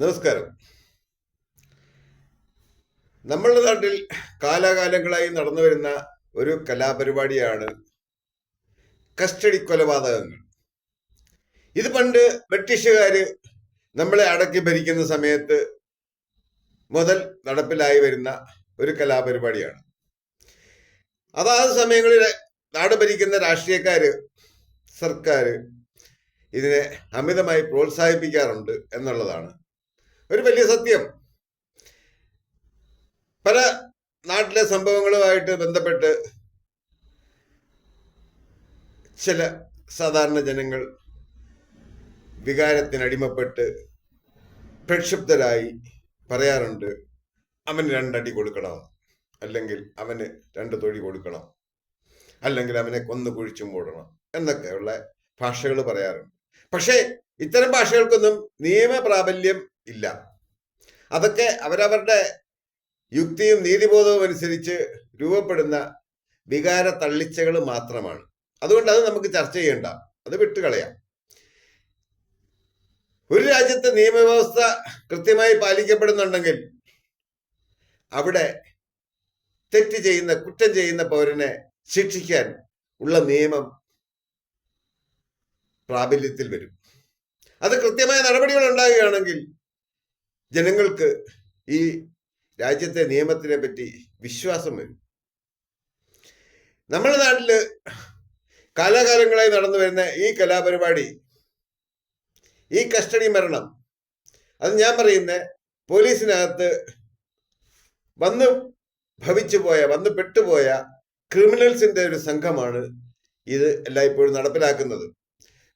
നമസ്കാരം. നമ്മളുടെ നാട്ടിൽ കാലാകാലങ്ങളായി നടന്നു വരുന്ന ഒരു കലാപരിപാടിയാണ് കസ്റ്റഡി കൊലപാതകങ്ങൾ. ഇത് പണ്ട് ബ്രിട്ടീഷുകാർ നമ്മളെ അടക്കി ഭരിക്കുന്ന സമയത്ത് മുതൽ നടപ്പിലായി വരുന്ന ഒരു കലാപരിപാടിയാണ്. അതാത് സമയങ്ങളിൽ നാട് ഭരിക്കുന്ന രാഷ്ട്രീയക്കാര് സർക്കാർ ഇതിനെ അമിതമായി പ്രോത്സാഹിപ്പിക്കാറുണ്ട് എന്നുള്ളതാണ്. ഒരു വലിയ സത്യം. പല നാട്ടിലെ സംഭവങ്ങളുമായിട്ട് ബന്ധപ്പെട്ട് ചില സാധാരണ ജനങ്ങൾ വികാരത്തിനടിമപ്പെട്ട് പ്രക്ഷുബ്ധരായി പറയാറുണ്ട് അവന് രണ്ടടി കൊടുക്കണം. അല്ലെങ്കിൽ അവന് രണ്ട് തൊഴി കൊടുക്കണം. അല്ലെങ്കിൽ അവനെ കൊന്നു കുഴിച്ചു മൂടണം. എന്നൊക്കെയുള്ള ഭാഷകൾ പറയാറുണ്ട്. പക്ഷേ ഇത്തരം ഭാഷകൾക്കൊന്നും നിയമപ്രാബല്യം ഇല്ല. അതൊക്കെ അവരവരുടെ യുക്തിയും നീതിബോധവും അനുസരിച്ച് രൂപപ്പെടുന്ന വികാര തള്ളിച്ചകൾ മാത്രമാണ്. അതുകൊണ്ട് അത് നമുക്ക് ചർച്ച ചെയ്യണ്ട. അത് വിട്ടുകളയാം. ഒരു രാജ്യത്തെ നിയമവ്യവസ്ഥ കൃത്യമായി പാലിക്കപ്പെടുന്നുണ്ടെങ്കിൽ അവിടെ തെറ്റ് ചെയ്യുന്ന കുറ്റം ചെയ്യുന്ന പൗരനെ ശിക്ഷിക്കാൻ ഉള്ള നിയമം പ്രാബല്യത്തിൽ വരും. അത് കൃത്യമായ നടപടികൾ ഉണ്ടാകുകയാണെങ്കിൽ ജനങ്ങൾക്ക് ഈ രാജ്യത്തെ നിയമത്തിനെ പറ്റി വിശ്വാസം വരും. നമ്മുടെ നാട്ടിൽ കാലാകാലങ്ങളായി നടന്നു വരുന്ന ഈ കലാപരിപാടി ഈ കസ്റ്റഡി മരണം അത് ഞാൻ പറയുന്ന പോലീസിനകത്ത് വന്ന് ഭവിച്ചു പോയ വന്ന് പെട്ടുപോയ ക്രിമിനൽസിന്റെ ഒരു സംഘമാണ് ഇത് എല്ലായ്പ്പോഴും നടപ്പിലാക്കുന്നത്.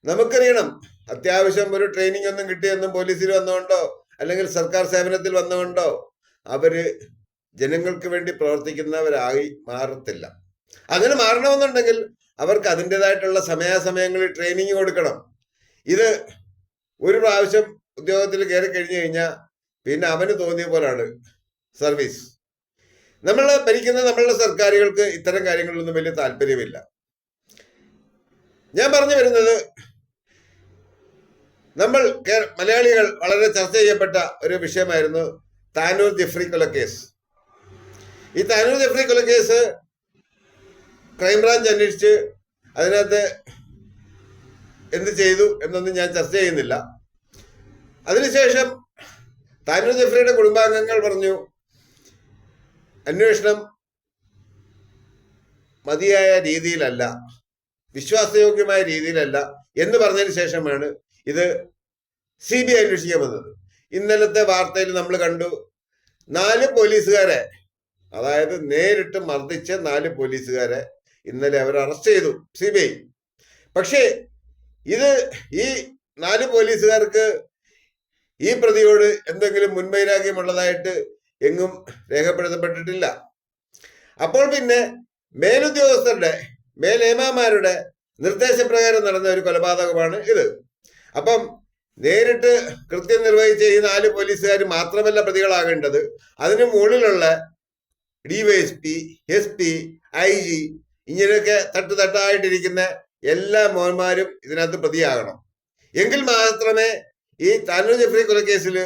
നമുക്കറിയണം അത്യാവശ്യം ഒരു ട്രെയിനിങ് ഒന്നും കിട്ടിയൊന്നും പോലീസിൽ വന്നുകൊണ്ടോ അല്ലെങ്കിൽ സർക്കാർ സേവനത്തിൽ വന്നുകൊണ്ടോ അവർ ജനങ്ങൾക്ക് വേണ്ടി പ്രവർത്തിക്കുന്നവരായി മാറത്തില്ല. അങ്ങനെ മാറണമെന്നുണ്ടെങ്കിൽ അവർക്ക് അതിന്റെതായിട്ടുള്ള സമയാസമയങ്ങളിൽ ട്രെയിനിങ് കൊടുക്കണം. ഇത് ഒരു പ്രാവശ്യം ഉദ്യോഗത്തിൽ കയറി കഴിഞ്ഞു കഴിഞ്ഞാൽ പിന്നെ അവന് തോന്നിയ പോലാണ് സർവീസ് നമ്മൾ ഭരിക്കുന്ന നമ്മളുടെ സർക്കാരുകൾക്ക് ഇത്തരം കാര്യങ്ങളിലൊന്നും വലിയ താല്പര്യമില്ല. ഞാൻ പറഞ്ഞു വരുന്നത് നമ്മൾ മലയാളികൾ വളരെ ചർച്ച ചെയ്യപ്പെട്ട ഒരു വിഷയമായിരുന്നു താനൂർ ജെഫ്രി കേസ്. ഈ താനൂർ ജെഫ്രി കൊലക്കേസ് ക്രൈംബ്രാഞ്ച് അന്വേഷിച്ച് അതിനകത്ത് എന്ത് ചെയ്തു എന്നൊന്നും ഞാൻ ചർച്ച ചെയ്യുന്നില്ല. അതിനുശേഷം താനൂർ ജെഫ്രിയുടെ കുടുംബാംഗങ്ങൾ പറഞ്ഞു അന്വേഷണം മതിയായ രീതിയിലല്ല വിശ്വാസയോഗ്യമായ രീതിയിലല്ല എന്ന് പറഞ്ഞതിന് ശേഷമാണ് ഇത് സി ബി ഐ അന്വേഷിക്കാൻ വന്നത്. ഇന്നലത്തെ വാർത്തയിൽ നമ്മൾ കണ്ടു നാല് പോലീസുകാരെ അതായത് നേരിട്ട് മർദ്ദിച്ച നാല് പോലീസുകാരെ ഇന്നലെ അവർ അറസ്റ്റ് ചെയ്തു സി ബി ഐ പക്ഷേ ഇത് ഈ നാല് പോലീസുകാർക്ക് ഈ പ്രതിയോട് എന്തെങ്കിലും മുൻവൈരാഗ്യമുള്ളതായിട്ട് എങ്ങും രേഖപ്പെടുത്തപ്പെട്ടിട്ടില്ല. അപ്പോൾ പിന്നെ മേലുദ്യോഗസ്ഥരുടെ മേലേമാരുടെ നിർദ്ദേശപ്രകാരം നടന്ന ഒരു കൊലപാതകമാണ് ഇത്. അപ്പം നേരിട്ട് കൃത്യം നിർവഹിച്ച ഈ നാല് പോലീസുകാർ മാത്രമല്ല പ്രതികളാകേണ്ടത്. അതിന് മുകളിലുള്ള DYSP S P I G ഇങ്ങനെയൊക്കെ തട്ട് തട്ടായിട്ടിരിക്കുന്ന എല്ലാ മോന്മാരും ഇതിനകത്ത് പ്രതിയാകണം. എങ്കിൽ മാത്രമേ ഈ താനൂർ ജഫ്രി കൊലക്കേസിൽ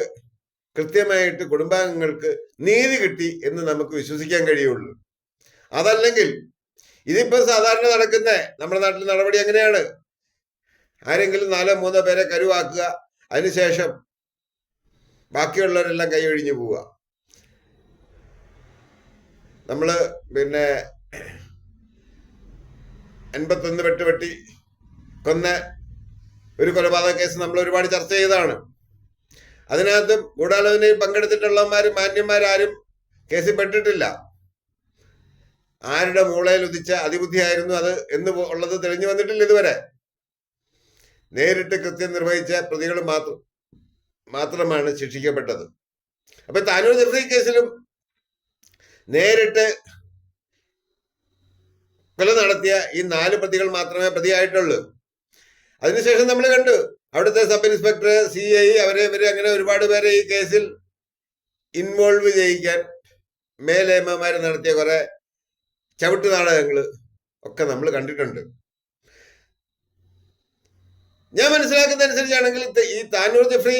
കൃത്യമായിട്ട് കുടുംബാംഗങ്ങൾക്ക് നീതി കിട്ടി എന്ന് നമുക്ക് വിശ്വസിക്കാൻ കഴിയുള്ളൂ. അതല്ലെങ്കിൽ ഇതിപ്പോ സാധാരണ നടക്കുന്ന നമ്മുടെ നാട്ടിൽ നടപടി എങ്ങനെയാണ്? ആരെങ്കിലും നാലോ മൂന്നോ പേരെ കരുവാക്കുക അതിനുശേഷം ബാക്കിയുള്ളവരെല്ലാം കൈയൊഴിഞ്ഞു പോവുക. നമ്മൾ പിന്നെ എൺപത്തൊന്ന് വെട്ട് വെട്ടി കൊന്ന ഒരു കൊലപാതക കേസ് നമ്മൾ ഒരുപാട് ചർച്ച ചെയ്തതാണ്. അതിനകത്തും ഗൂഢാലോചനയിൽ പങ്കെടുത്തിട്ടുള്ളവന്മാരും മാന്യന്മാരാരും കേസിൽ പെട്ടിട്ടില്ല. ആരുടെ മൂളയിൽ ഉദിച്ച അതിബുദ്ധിയായിരുന്നു അത് എന്ന് ഉള്ളത് തെളിഞ്ഞു വന്നിട്ടില്ല ഇതുവരെ. നേരിട്ട് കൃത്യം നിർവഹിച്ച പ്രതികൾ മാത്രം മാത്രമാണ് ശിക്ഷിക്കപ്പെട്ടത്. അപ്പൊ താനൂർ നിർദ്ദേശ കേസിലും നേരിട്ട് കൊല നടത്തിയ ഈ നാല് പ്രതികൾ മാത്രമേ പ്രതിയായിട്ടുള്ളൂ. അതിനുശേഷം നമ്മൾ കണ്ടു അവിടുത്തെ സബ് ഇൻസ്പെക്ടർ സി ഐ അവരെ ഇവരെ അങ്ങനെ ഒരുപാട് പേരെ ഈ കേസിൽ ഇൻവോൾവ് ചെയ്യിക്കാൻ മേലേമ്മമാർ നടത്തിയ കുറെ ചവിട്ടു നാടകങ്ങൾ ഒക്കെ നമ്മൾ കണ്ടിട്ടുണ്ട്. ഞാൻ മനസ്സിലാക്കുന്ന അനുസരിച്ചാണെങ്കിൽ ഈ താനൂർ ജഫ്രി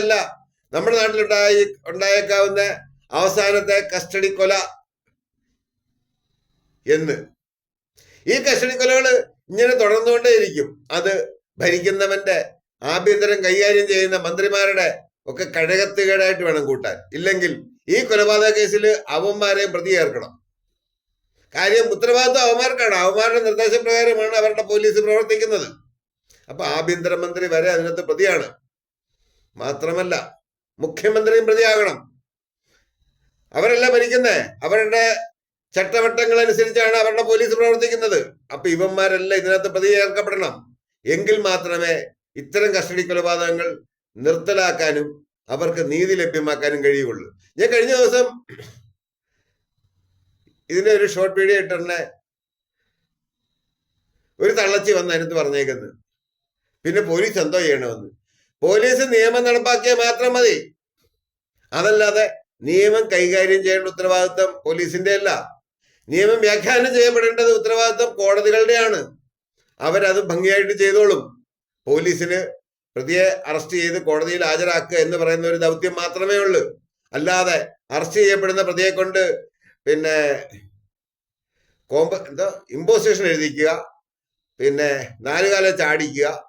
അല്ല നമ്മുടെ നാട്ടിലുണ്ടായി ഉണ്ടായേക്കാവുന്ന അവസാനത്തെ കസ്റ്റഡി കൊല എന്ന്. ഈ കസ്റ്റഡി കൊലകൾ ഇങ്ങനെ തുടർന്നുകൊണ്ടേയിരിക്കും. അത് ഭരിക്കുന്നവന്റെ ആഭ്യന്തരം കൈകാര്യം ചെയ്യുന്ന മന്ത്രിമാരുടെ ഒക്കെ കഴകത്തുകേടായിട്ട് വേണം കൂട്ടാൻ. ഇല്ലെങ്കിൽ ഈ കൊലപാതക കേസിൽ അവന്മാരെയും പ്രതി ചേർക്കണം. കാര്യം ഉത്തരവാദിത്വം അവന്മാർക്കാണ്. അവന്മാരുടെ നിർദ്ദേശപ്രകാരമാണ് അവരുടെ പോലീസ് പ്രവർത്തിക്കുന്നത്. അപ്പൊ ആഭ്യന്തരമന്ത്രി വരെ അതിനകത്ത് പ്രതിയാണ്. മാത്രമല്ല മുഖ്യമന്ത്രിയും പ്രതിയാകണം. അവരല്ല ഭരിക്കുന്നേ? അവരുടെ ചട്ടവട്ടങ്ങൾ അനുസരിച്ചാണ് അവരുടെ പോലീസ് പ്രവർത്തിക്കുന്നത്. അപ്പൊ ഇവന്മാരെല്ലാം ഇതിനകത്ത് പ്രതി ചേർക്കപ്പെടണം എങ്കിൽ മാത്രമേ ഇത്തരം കസ്റ്റഡി കൊലപാതകങ്ങൾ നിർത്തലാക്കാനും അവർക്ക് നീതി ലഭ്യമാക്കാനും കഴിയുള്ളൂ ഞാൻ കഴിഞ്ഞ ദിവസം ഇതിന്റെ ഒരു ഷോർട്ട് വീഡിയോ ഇട്ടെ ഒരു തള്ളച്ചി വന്ന് അതിനകത്ത് പറഞ്ഞേക്കുന്നത്. പിന്നെ പോലീസ് എന്തോ ചെയ്യണമെന്ന്. പോലീസ് നിയമം നടപ്പാക്കിയാൽ മാത്രം മതി. അതല്ലാതെ നിയമം കൈകാര്യം ചെയ്യേണ്ട ഉത്തരവാദിത്വം പോലീസിന്റെ അല്ല. നിയമം വ്യാഖ്യാനം ചെയ്യപ്പെടേണ്ടത് ഉത്തരവാദിത്വം കോടതികളുടെയാണ്. അവരത് ഭംഗിയായിട്ട് ചെയ്തോളും. പോലീസിന് പ്രതിയെ അറസ്റ്റ് ചെയ്ത് കോടതിയിൽ ഹാജരാക്കുക എന്ന് പറയുന്ന ഒരു ദൗത്യം മാത്രമേ ഉള്ളൂ. അല്ലാതെ അറസ്റ്റ് ചെയ്യപ്പെടുന്ന പ്രതിയെ കൊണ്ട് പിന്നെ കോമ്പ എന്താ ഇമ്പോസിഷൻ എഴുതിക്കുക. പിന്നെ നാലുകാല ചാടിക്കുക.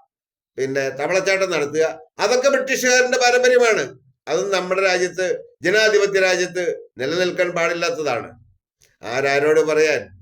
പിന്നെ തവളച്ചാട്ടം നടത്തുക. അതൊക്കെ ബ്രിട്ടീഷുകാരന്റെ പാരമ്പര്യമാണ്. അതും നമ്മുടെ രാജ്യത്ത് ജനാധിപത്യ രാജ്യത്ത് നിലനിൽക്കാൻ പാടില്ലാത്തതാണ്. ആരാരോട് പറയാൻ?